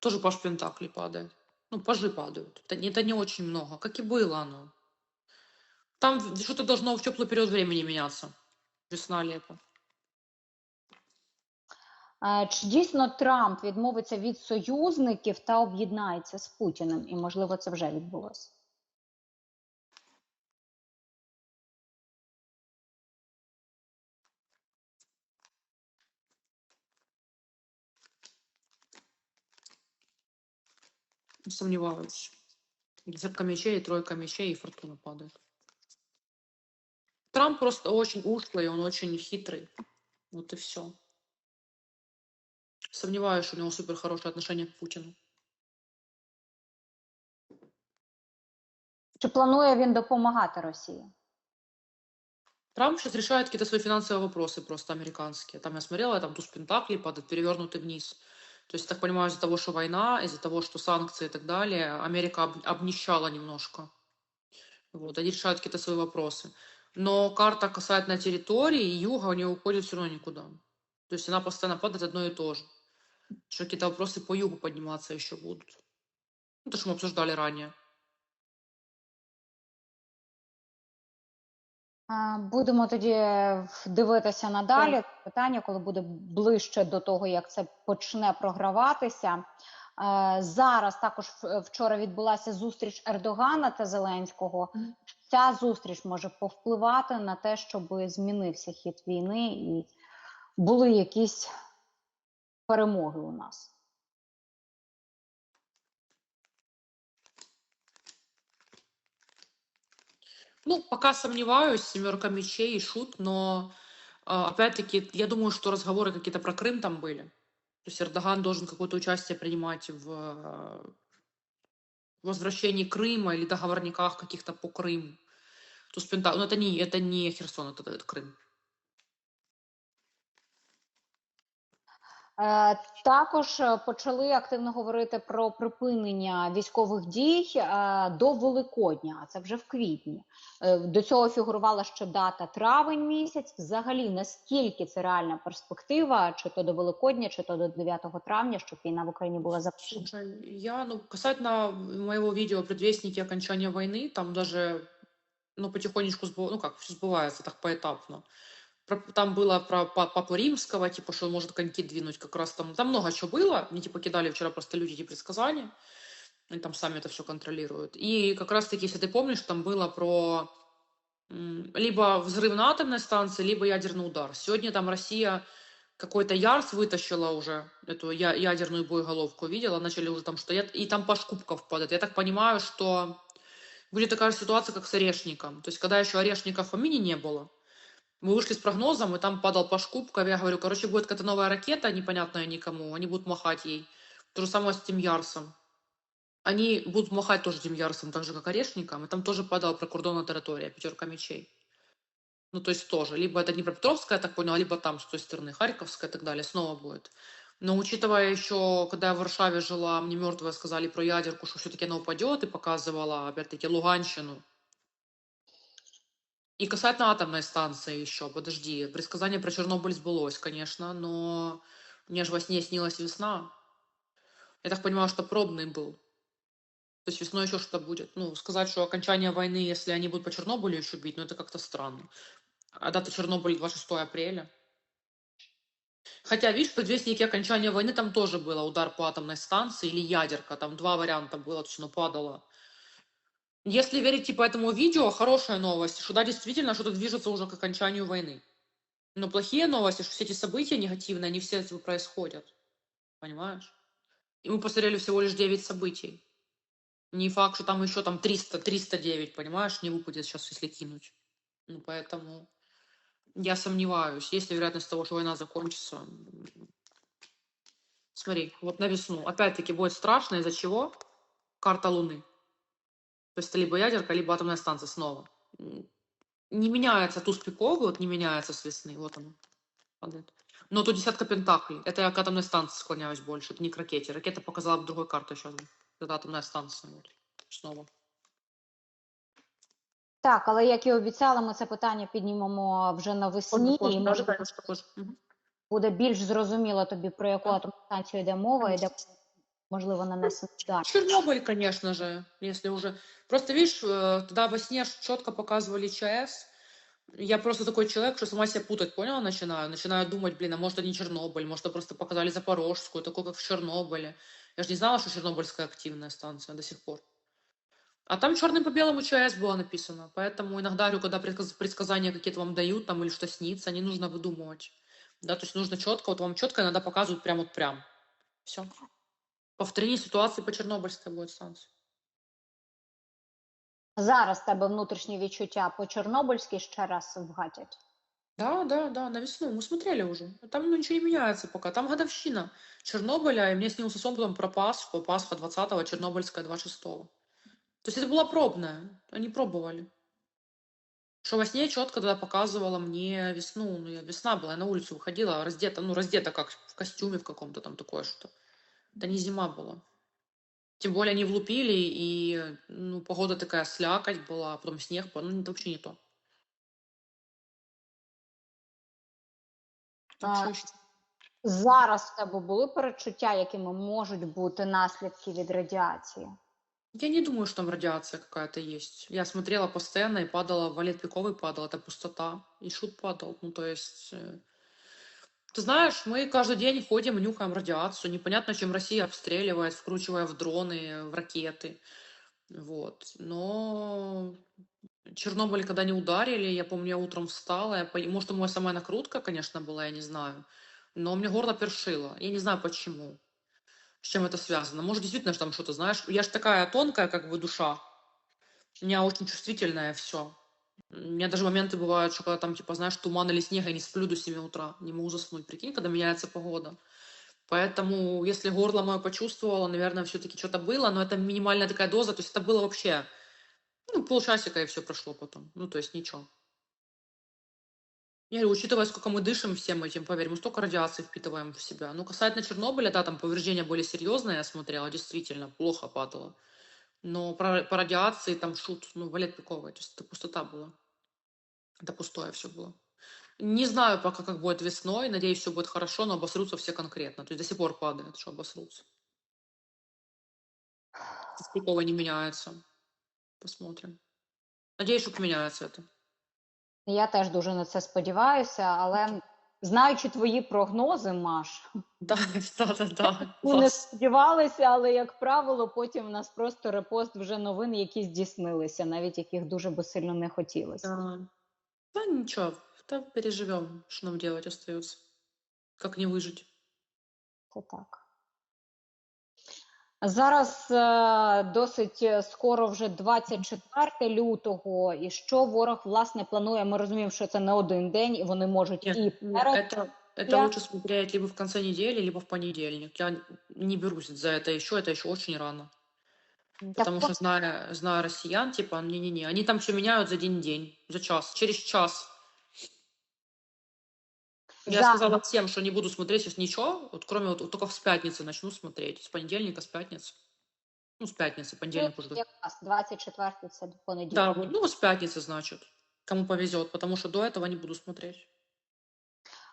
Тоже паш Пентакли падает. Ну, пажи падают. Это, не- это не очень много, как и было оно. Там в- что-то должно в теплый период времени меняться. Весна, лето. Е, Чи дійсно Трамп відмовиться від союзників та об'єднається з Путіним? І можливо це вже відбулося. Сомневаюсь. Десятка мечей, тройка мечей и фортуна падает. Трамп просто очень ушлый, он очень хитрый. Вот и все. Сомневаюсь, что у него супер хорошее отношение к Путину. Чи планує він допомагати Росії? Трамп сейчас решает какие-то свои финансовые вопросы просто американские. Там я смотрела, там туз Пентакли падает, перевернутый вниз. То есть, так понимаю, из-за того, что война, из-за того, что санкции и так далее, Америка об- обнищала немножко. Вот, они решают какие-то свои вопросы. Но карта касательно территории юга у нее уходит все равно никуда. То есть она постоянно падает одно и то же. Что какие-то вопросы по югу подниматься еще будут. Ну, то, что мы обсуждали ранее. Будемо тоді дивитися надалі. Питання, коли буде ближче до того, як це почне програватися. Е, Зараз також вчора відбулася зустріч Ердогана та Зеленського. Ця зустріч може повпливати на те, щоб змінився хід війни і були якісь перемоги у нас. Ну, пока сомневаюсь, семерка мечей и шут, но а, опять-таки, я думаю, что разговоры какие-то про Крым там были. То есть Эрдоган должен какое-то участие принимать в э, возвращении Крыма или договорниках каких-то по Крыму. То есть ну, это не, это не Херсон, это, это Крым. Також е, почали активно говорити про припинення військових дій е, до Великодня, а це вже в квітні. Е, До цього фігурувала ще дата травень місяць. Взагалі, наскільки це реальна перспектива, чи то до Великодня, чи то до 9 травня, щоб війна в Україні була завершена? Слушай, я, ну, касательно моего видео «Предвестники окончания войны», там даже, ну, потихонечку, сбыв- ну, как, все сбывается так поэтапно. Там было про па- Папу Римского, типа, что он может коньки двинуть, как раз там, там много чего было, мне, типа, кидали вчера просто люди эти предсказания, они там сами это все контролируют. И как раз-таки, если ты помнишь, там было про либо взрыв на атомной станции, либо ядерный удар. Сегодня там Россия какой-то Ярс вытащила уже, эту я- ядерную боеголовку, видела, начали уже там что, и там паш кубков падает. Я так понимаю, что будет такая же ситуация, как с Орешником. То есть, когда еще Орешников в помине не было, мы вышли с прогнозом, и там падал паш кубков, я говорю, короче, будет какая-то новая ракета, непонятная никому, они будут махать ей. То же самое с тем Ярсом. Они будут махать тоже тем Ярсом, так же, как Орешником, и там тоже падала прикордонная территория, пятерка мечей. Ну, то есть тоже. Либо это Днепропетровская, я так поняла, либо там, с той стороны, Харьковская и так далее, снова будет. Но учитывая еще, когда я в Варшаве жила, мне мертвые сказали про ядерку, что все-таки она упадет, и показывала, опять-таки, Луганщину. И касательно атомной станции еще, подожди, предсказание про Чернобыль сбылось, конечно, но мне же во сне снилась весна. Я так понимаю, что пробный был. То есть весной еще что-то будет. Ну, сказать, что окончание войны, если они будут по Чернобылю еще бить, ну это как-то странно. А дата Чернобыля 26 апреля. Хотя, видишь, предвестники окончания войны там тоже было удар по атомной станции или ядерка. Там два варианта было, то есть оно падало. Если верить типа этому видео, хорошая новость, что да, действительно что-то движется уже к окончанию войны. Но плохие новости, что все эти события негативные, они все этого происходят. Понимаешь? И мы посмотрели всего лишь 9 событий. Не факт, что там еще там 300, 309, понимаешь, не выпадет сейчас, если кинуть. Ну, поэтому я сомневаюсь. Есть ли вероятность того, что война закончится? Смотри, вот на весну. Опять-таки будет страшно. Из-за чего? Карта Луны. То есть это либо ядерка, либо атомная станция снова. М, Не меняется туз пиковый, вот не меняется с весны. Вот он падает. Но тут десятка пентаклей. Это я к атомной станции склоняюсь больше. Это не к ракете. Ракета показала бы другой картой сейчас. Это атомная станция. Вот. Снова. Так, але як і обіцяли, ми це питання піднімемо вже навесні, і може конечно, позже. Мгм. буде більш зрозуміло тобі, про яку Так. атомну станцію йде мова, йде можливо, нанесений удар. Чернобыль, конечно же, если уже. Просто видишь, э, тогда во сне четко показывали ЧАЭС. Я просто такой человек, что сама себя путать, поняла, начинаю. Начинаю думать, блин, а может это не Чернобыль, может это просто показали Запорожскую, такой как в Чернобыле. Я же не знала, что Чернобыльская активная станция до сих пор. А там черным по белому ЧАЭС было написано. Поэтому иногда, говорю, когда предсказ- предсказания какие-то вам дают, там, или что снится, не нужно выдумывать. Да, то есть нужно четко, вот вам четко иногда показывают прям вот прям. Все Повторение ситуации по Чернобыльской будет станции. Зараз в тебе внутрішні відчуття по Чорнобильській ще раз вгатять. Да, да, да, на весну. Мы смотрели уже. Там ну, ничего не меняется пока. Там годовщина Чернобыля, и мне снился сон потом про Пасху. Пасха 20-го, Чернобыльская 26-го. То есть это была пробная. Они пробовали. Что во сне четко тогда показывала мне весну. Ну, я, весна была, я на улицу выходила, раздета, ну, раздета как в костюме в каком-то там такое что. Это не зима была. Тем более они влупили, и ну, погода такая слякоть была, а потом снег, был. ну, это вообще не то. Так А, что еще? Зараз в тебе були перечуття, якими можуть бути наслідки від радіації? Я не думаю, что там радиация какая-то есть. Я смотрела постоянно и падала, валет пиковый падал, это пустота. И шут падал. Ну, то есть... э, Ты знаешь, мы каждый день ходим нюхаем радиацию. Непонятно, чем Россия обстреливает, вкручивая в дроны, в ракеты. Вот. Но Чернобыль, когда не ударили, я помню, я утром встала, я может, у меня самая накрутка, конечно, была, я не знаю, но мне горло першило. Я не знаю, почему, с чем это связано. Может, действительно, что там что-то, знаешь, я же такая тонкая, как бы, душа. У меня очень чувствительное все. У меня даже моменты бывают, что когда там, типа, знаешь, туман или снег, я не сплю до 7 утра, не могу заснуть. Прикинь, когда меняется погода. Поэтому, если горло мое почувствовало, наверное, все-таки что-то было, но это минимальная такая доза, то есть это было вообще, ну, полчасика и все прошло потом. Ну, то есть ничего. Я говорю, учитывая, сколько мы дышим всем этим, поверь, мы столько радиации впитываем в себя. Ну, касательно Чернобыля, да, там повреждения были серьезные, я смотрела, действительно, плохо падало. Но про- по радиации там шут, ну, валет пиковый, то есть это пустота была. Это пустое все было. Не знаю пока, как будет весной, надеюсь, все будет хорошо, но обосрутся все конкретно. То есть до сих пор падает, что обосрутся. Пиковый не меняется. Посмотрим. Надеюсь, что поменяется это. Я теж дуже на це сподіваюся, але знаючи твої прогнози, Маш, да, да. ми не сподівалися, але як правило, потім в нас просто репост вже новин, які здійснилися, навіть яких дуже би сильно не хотілося. Да. нічого, ничего, да, що нам робити, остається. Як не вижить. Це так. Зараз е, досить е, скоро вже 24 лютого, і що ворог власне планує? Ми розуміємо, що це не один день, і вони можуть Нет, і м, перед это, это я- лучше смотреть либо в конце недели, либо в понедельник. Я не берусь за это еще, это еще очень рано. Потому Так, что, зная, зная россиян, типа, не-не-не, они там все меняют за один-день, за час, через час. Я за- сказала всем, что не буду смотреть сейчас ничего, вот кроме вот, вот только с пятницы начну смотреть, с понедельника, с пятницы. Ну, с пятницы, понедельник уже. якраз 24 це до понеділка. Да, вот, ну, с пятницы, значит, кому повезет, потому что до этого не буду смотреть.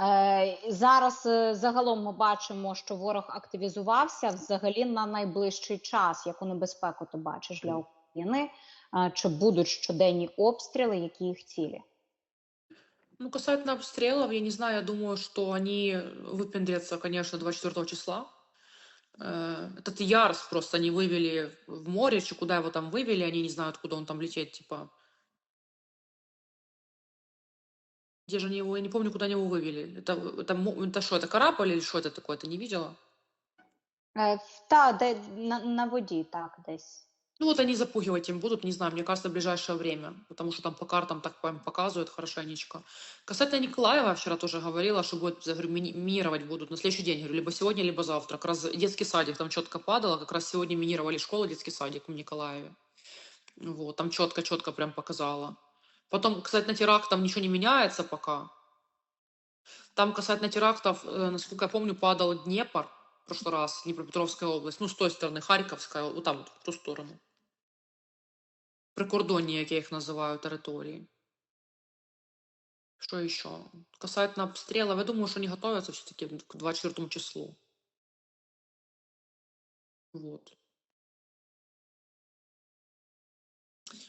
Е, Зараз е, загалом ми бачимо, що ворог активізувався взагалі на найближчий час. Яку небезпеку ти бачиш для України? Е, Чи будуть щоденні обстріли, які їх цілі? Ну, касательно обстрелов, я не знаю, я думаю, что они выпендрятся, конечно, 24 числа. Э, Этот Ярс просто они вывели в море, чи куда его там вывели, они не знают, куда он там лететь, типа. Где же они его, я не помню, куда они его вывели. Это, это, это что, это корабль или что это такое, ты не видела? Та, де на, на воді, так, десь. Ну вот они запугивать им будут, не знаю, мне кажется, в ближайшее время, потому что там по картам так прям показывают хорошенечко. Касательно Николаева, вчера тоже говорила, что будет, говорю, мини- минировать будут на следующий день, говорю, либо сегодня, либо завтра. Как раз детский садик там четко падало, как раз сегодня минировали школу, детский садик в Николаеве. Вот, там четко-четко прям показала. Потом, касательно терактов, ничего не меняется пока. Там касательно терактов, э, насколько я помню, падал Днепр в прошлый раз, Днепропетровская область, ну, с той стороны, Харьковская, вот там, вот, в ту сторону. Прикордонні, як я їх називаю, території. Що еще? Касательно обстрелов, я думаю, что они готовятся все-таки к 24 числу. Вот.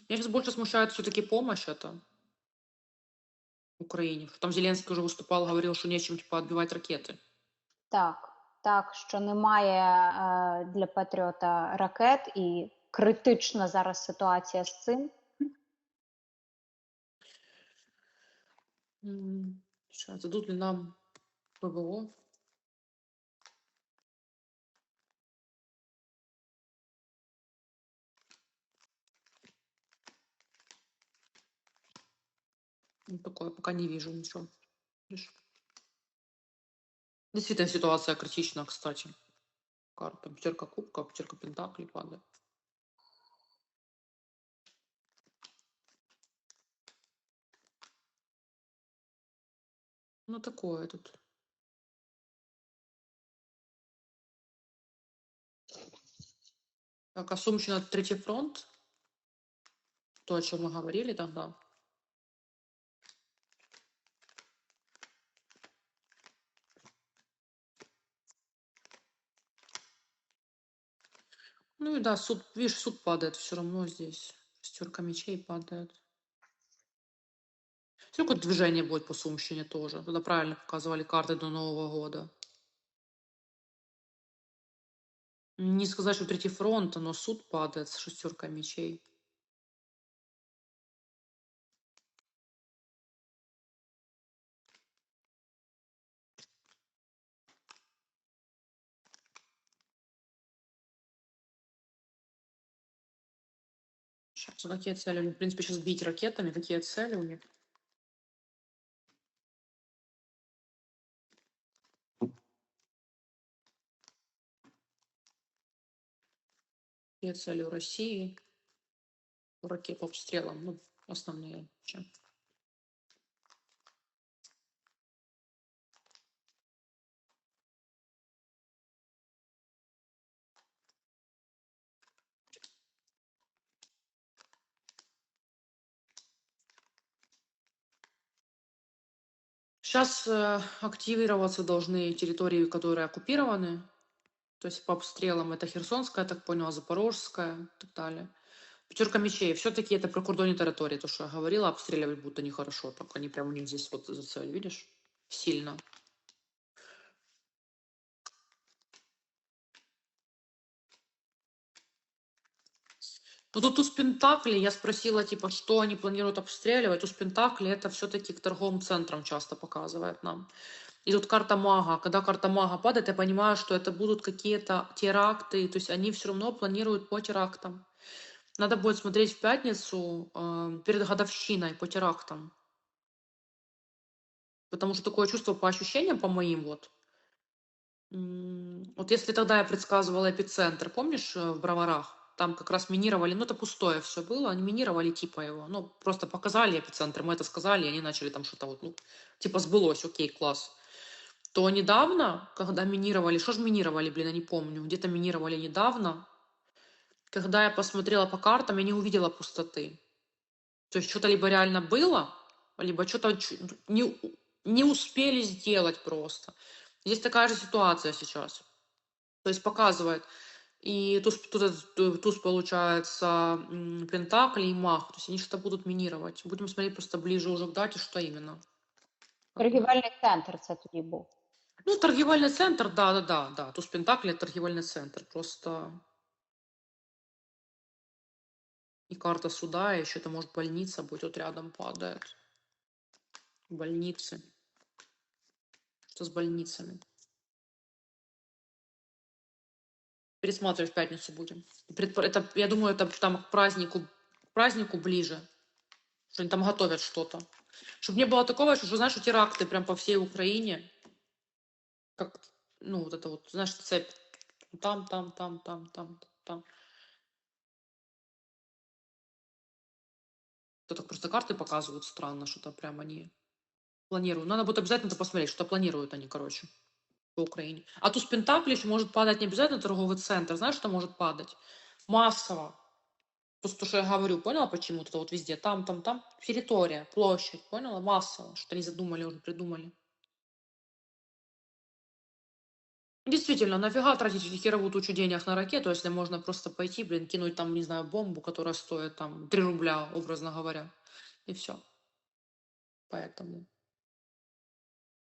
Меня сейчас больше смущает все-таки помощь это Украине. Что Там Зеленский уже выступал, говорил, что нечем типа отбивать ракеты. Так, так, що немає е, для Патріота ракет, і критична зараз ситуація з цим. Сейчас, дадут ли нам ПВО? Ну, такое, пока не вижу ничего. Действительно, ситуация критична, кстати. Карта. Пятерка кубка, пятерка пентаклей падает. Ну, такое тут. Так, а Сумщина третий фронт. То, о чем мы говорили тогда. Ну и да, суд, видишь, суд падает все равно здесь. Шестерка мечей падает. Сколько движение будет по Сумщине тоже. Туда правильно показывали карты до Нового года. Не сказать, что третий фронт, но суд падает с шестеркой мечей. Сейчас, какие цели? В принципе, сейчас бить ракетами. Какие цели у них? У России? У ракет по обстрелам, ну, основные. Чем? Сейчас э, активироваться должны территории, которые оккупированы. То есть по обстрелам это Херсонская, я так поняла, Запорожская и так далее. Пятерка мечей. Все-таки это прикордонные территории, то, что я говорила, обстреливать будто нехорошо. Так они прям у них здесь вот за цель, видишь? Сильно. Ну тут туз Пентакли, я спросила, типа, что они планируют обстреливать. Туз Пентакли это все-таки к торговым центрам часто показывает нам. И тут карта мага. Когда карта мага падает, я понимаю, что это будут какие-то теракты. То есть они все равно планируют по терактам. Надо будет смотреть в пятницу э, перед годовщиной по терактам. Потому что такое чувство по ощущениям, по моим вот. Вот если тогда я предсказывала эпицентр, помнишь, э, в Броварах? Там как раз минировали, ну это пустое все было, они минировали типа его. Ну просто показали эпицентр, мы это сказали, и они начали там что-то вот, ну типа сбылось, окей, класс. То недавно, когда минировали, что же минировали, блин, я не помню, где-то минировали недавно, когда я посмотрела по картам, я не увидела пустоты. То есть что-то либо реально было, либо что-то не, не успели сделать просто. Здесь такая же ситуация сейчас. То есть показывает. И туз, э, туз получается Пентакли и Мах. То есть они что-то будут минировать. Будем смотреть просто ближе уже к дате, что именно. Торгівельний центр це тоді був. Ну, торгівельний центр, да, да, да, да. Туз Пентакли это торгівельний центр. Просто и карта суда, и еще это может больница быть вот рядом падает. Больницы. Что с больницами? Пересматривать в пятницу будем. Это, я думаю, это там к празднику, к празднику ближе. Что они там готовят что-то. Чтобы не было такого, что, знаешь, теракты прям по всей Украине. Как, ну, вот это вот, знаешь, цепь. Там, там, там, там, там, там. То так просто карты показывают странно, что-то прям они планируют. Надо будет обязательно это посмотреть, что планируют они, короче, по Украине. А туз Пентакли еще может падать не обязательно торговый центр. Знаешь, что может падать? Массово. Просто то, что я говорю, поняла, почему? Это вот везде. Там, там, там. Территория, площадь, поняла? Массово. Что они задумали, уже придумали. Действительно, нафига тратить херовую тучу денег на ракету, если можно просто пойти, блин, кинуть там, не знаю, бомбу, которая стоит там 3 рубля, образно говоря, и все. Поэтому.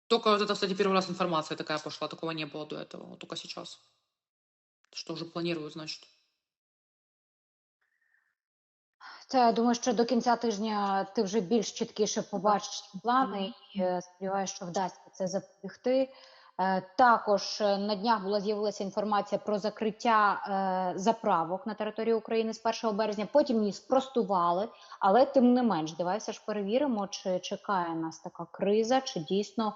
Только вот это, кстати, первый раз информация такая пошла, такого не было до этого, вот только сейчас. Что уже планируют, значит. Та я думаю, що до кінця тижня ти вже більш чіткіше побачиш ці плани і е, сподіваюся, що вдасться це запобігти. Е, Також е, на днях була з'явилася інформація про закриття е, заправок на території України з 1 березня. Потім її спростували, але тим не менш, давай ж перевіримо, чи чекає нас така криза, чи дійсно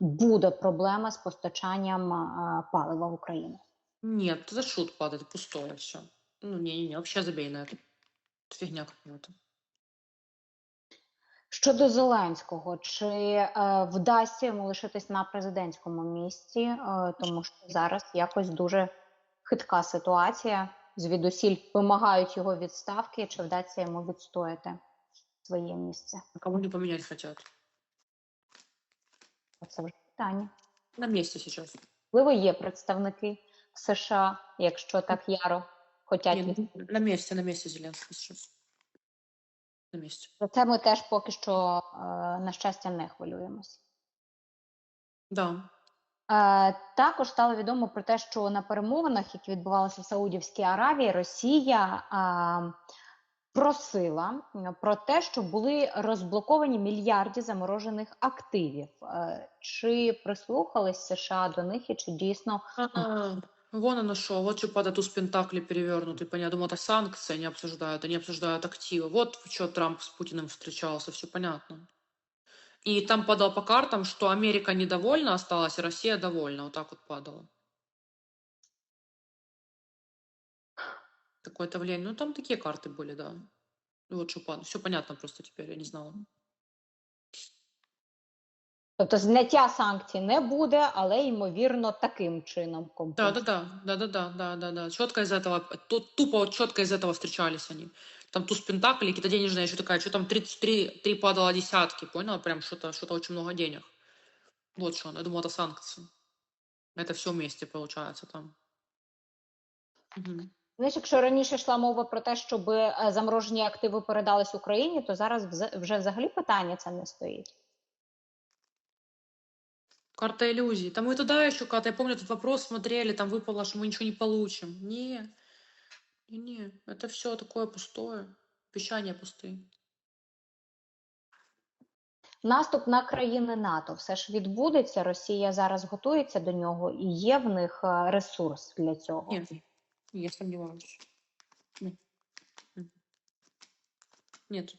буде проблема з постачанням е, палива в Україну. Нет, это шут падает, пустое все. Ну, не-не-не, вообще забей на это. Это фигня какая-то. Щодо Зеленського, чи е, вдасться йому лишитись на президентському місці, е, тому що зараз якось дуже хитка ситуація. Звідусіль вимагають його відставки, чи вдасться йому відстояти своє місце? Кого не поменять хотят? Це вже питання. На месте сейчас. Можливо, є представники США, якщо так яро Нет, на месте, на месте Зеленский сейчас. Про це ми теж поки що, е, на щастя, не хвилюємося. Да. Е, Також стало відомо про те, що на перемовинах, які відбувалися в Саудівській Аравії, Росія е, просила про те, щоб були розблоковані мільярди заморожених активів. Чи прислухались США до них і чи дійсно вон оно шо, вот что падает туз Пентакли перевернутый, понятно. Думаю, это санкции они обсуждают, они обсуждают активы. Вот что Трамп с Путиным встречался, все понятно. И там падал по картам, что Америка недовольна осталась, а Россия довольна. Вот так вот падало. Какое-то влияние. Ну, там такие карты были, да. Вот что падало. Все понятно просто теперь, я не знала. тобто зняття санкцій не буде, але ймовірно таким чином Да, компенсують. да, да, да, да, да, да, да, да. Четко из этого, ту- тупо вот четко из этого встречались они. Там туз Пентакли, какие-то денежные, еще такая, что там 33, три падало десятки, поняла? Прям что-то, что-то очень много денег. Вот что, я думала, это санкции. Это все вместе получается там. Мгм. Знаєш, якщо раніше йшла мова про те, щоб е, заморожені активи передались Україні, то зараз вз- вже взагалі питання це не стоїть. Карта иллюзий. Там мы туда еще когда я помню, этот вопрос смотрели, там выпало, что мы ничего не получим. Не, не, не, это все такое пустое. Обещания пустые. Наступ на країни НАТО все ж відбудеться. Росія зараз готується до нього і є в них е, ресурс для цього. Нет, я сомневаюсь. Нет. М. Нет.